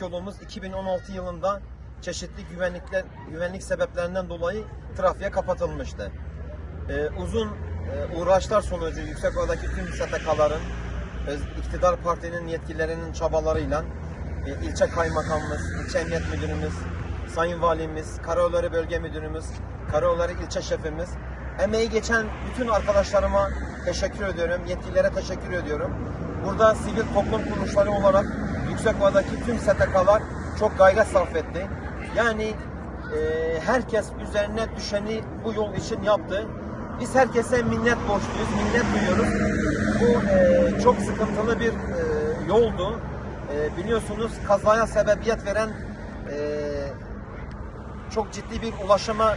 e, yolumuz 2016 yılında çeşitli güvenlikler güvenlik sebeplerinden dolayı trafiğe kapatılmıştı. E, uzun e, uğraşlar sonucu Yüksekova'daki tüm STK'ların öz- iktidar partinin yetkililerinin çabalarıyla e, ilçe kaymakamımız, ilçe emniyet müdürümüz, sayın valimiz, Karaoğulları bölge müdürümüz, Karaoğulları ilçe şefimiz, emeği geçen bütün arkadaşlarıma teşekkür ediyorum, yetkililere teşekkür ediyorum. Burada sivil toplum kuruluşları olarak Yüksekova'daki tüm STK'lar çok gayret sarf etti. Yani e, herkes üzerine düşeni bu yol için yaptı. Biz herkese minnet borçluyuz, minnet duyuyoruz. Bu e, çok sıkıntılı bir e, yoldu. E, biliyorsunuz kazaya sebebiyet veren e, çok ciddi bir ulaşıma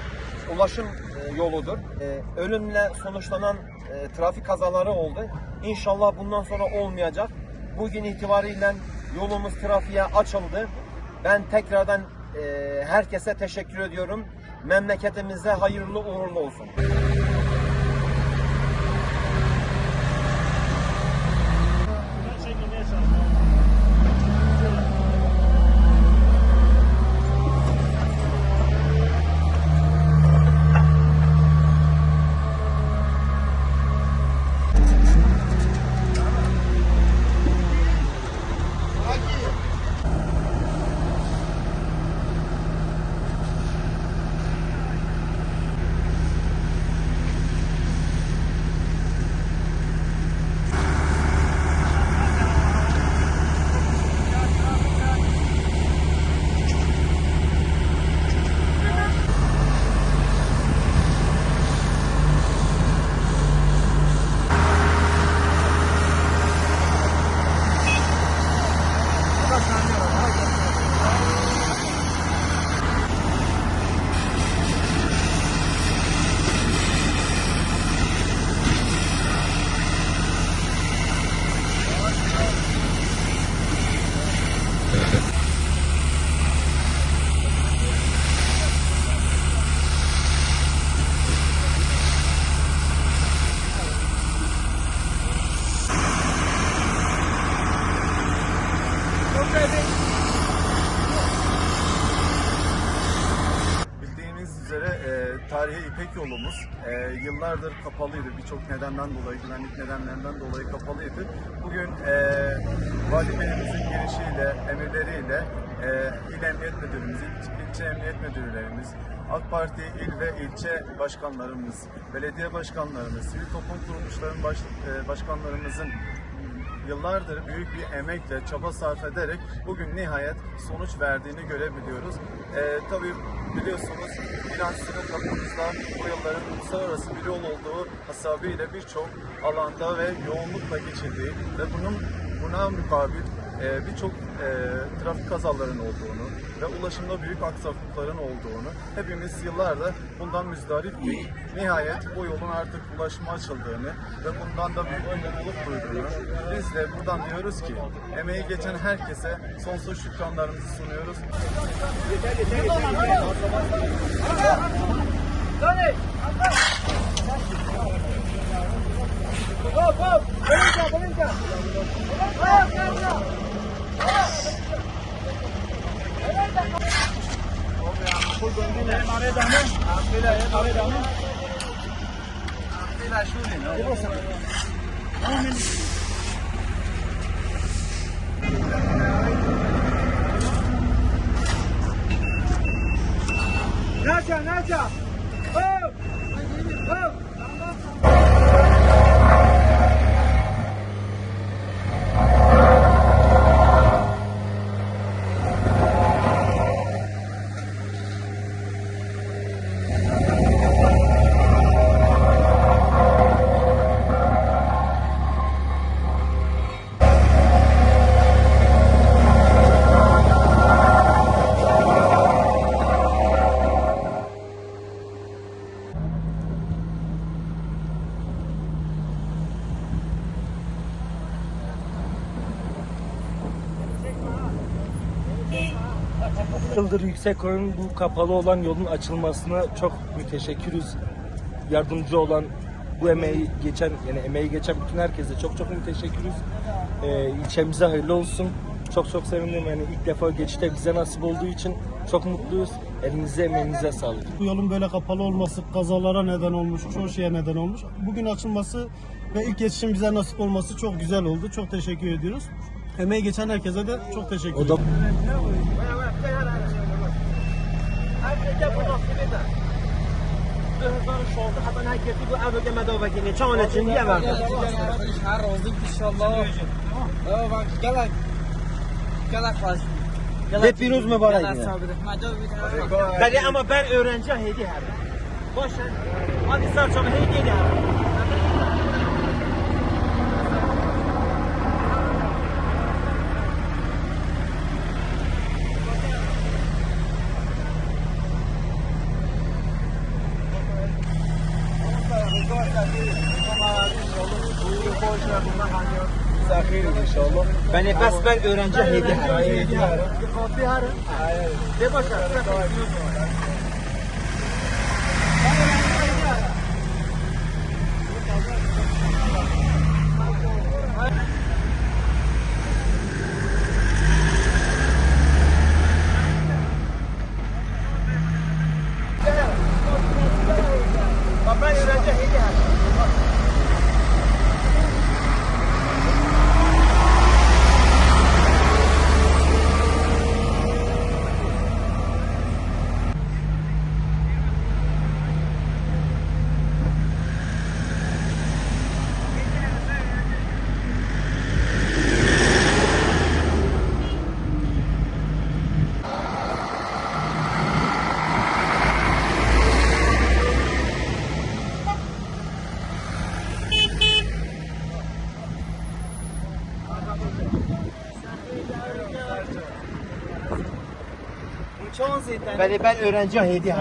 ulaşım e, yoludur. E, ölümle sonuçlanan e, trafik kazaları oldu. İnşallah bundan sonra olmayacak. Bugün itibariyle yolumuz trafiğe açıldı. Ben tekrardan e, herkese teşekkür ediyorum. Memleketimize hayırlı uğurlu olsun. E, tarihi İpek yolumuz e, yıllardır kapalıydı. Birçok nedenden dolayı, güvenlik nedenlerinden dolayı kapalıydı. Bugün e, Vali Beyimizin girişiyle, emirleriyle e, İl Emniyet Müdürümüz, il- ilçe emniyet müdürlerimiz, AK Parti il ve ilçe başkanlarımız, belediye başkanlarımız, sivil toplum kuruluşlarının baş, e, başkanlarımızın yıllardır büyük bir emekle, çaba sarf ederek bugün nihayet sonuç verdiğini görebiliyoruz. Ee, tabii biliyorsunuz finansının kapımızda bu yılların uluslararası bir yol olduğu hasabıyla birçok alanda ve yoğunlukla geçildiği ve bunun buna mukabil e, birçok trafik kazalarının olduğunu ve ulaşımda büyük aksaklıkların olduğunu hepimiz yıllardır bundan müzdariptik. Nihayet bu yolun artık ulaşıma açıldığını ve bundan da büyük bir mutluluk duyduğunu biz de buradan diyoruz ki emeği geçen herkese sonsuz şükranlarımızı sunuyoruz. همه دمه همه دمه همه دمه همه مشهوره نه yıldır yüksek oyun bu kapalı olan yolun açılmasına çok müteşekkiriz. Yardımcı olan bu emeği geçen yani emeği geçen bütün herkese çok çok müteşekkiriz. Ee, ilçemize hayırlı olsun. Çok çok sevindim yani ilk defa geçişte bize nasip olduğu için çok mutluyuz. Elinize emeğinize sağlık. Bu yolun böyle kapalı olması kazalara neden olmuş, çoğu şeye neden olmuş. Bugün açılması ve ilk geçişin bize nasip olması çok güzel oldu. Çok teşekkür ediyoruz. Emeği geçen herkese de çok teşekkür O da ediyoruz. Ve piruz mübarek yine. Beni ama ben öğrenci hediye her. Boşver. Hadi sarçama hediye de inşallah. Beni bes ben öğrenci hediye her. Hediye her. De boşver. Ben öğrenci hediye her. Beni ben öğrenci hediye.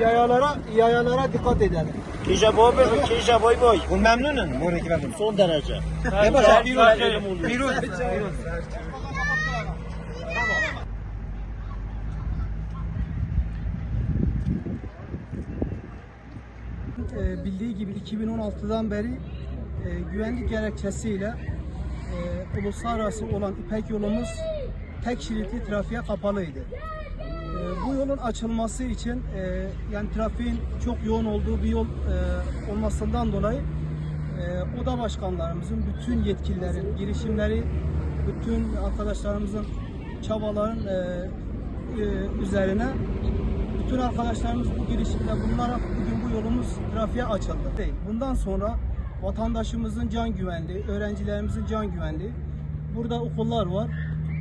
Yayalara, yayalara dikkat edelim. Kija boy boy, kija boy boy. Bu memnunum. Bu Son derece. Ne başa? Piruz. Piruz. e, bildiği gibi 2016'dan beri e, güvenlik gerekçesiyle e, uluslararası olan İpek yolumuz tek şeritli trafiğe kapalıydı. E, bu yolun açılması için e, yani trafiğin çok yoğun olduğu bir yol e, olmasından dolayı e, oda başkanlarımızın bütün yetkililerin girişimleri bütün arkadaşlarımızın çabaların e, e, üzerine bütün arkadaşlarımız bu girişimde bulunarak bugün bu yolumuz trafiğe açıldı. Bundan sonra vatandaşımızın can güvenliği, öğrencilerimizin can güvenliği, burada okullar var.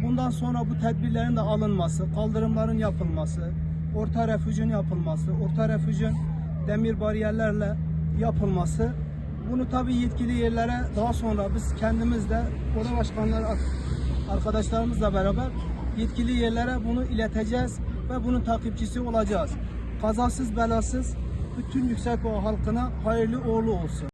Bundan sonra bu tedbirlerin de alınması, kaldırımların yapılması, orta refüjün yapılması, orta refüjün demir bariyerlerle yapılması. Bunu tabii yetkili yerlere daha sonra biz kendimiz de oda başkanları arkadaşlarımızla beraber yetkili yerlere bunu ileteceğiz ve bunun takipçisi olacağız. Kazasız belasız bütün Yüksekova halkına hayırlı uğurlu olsun.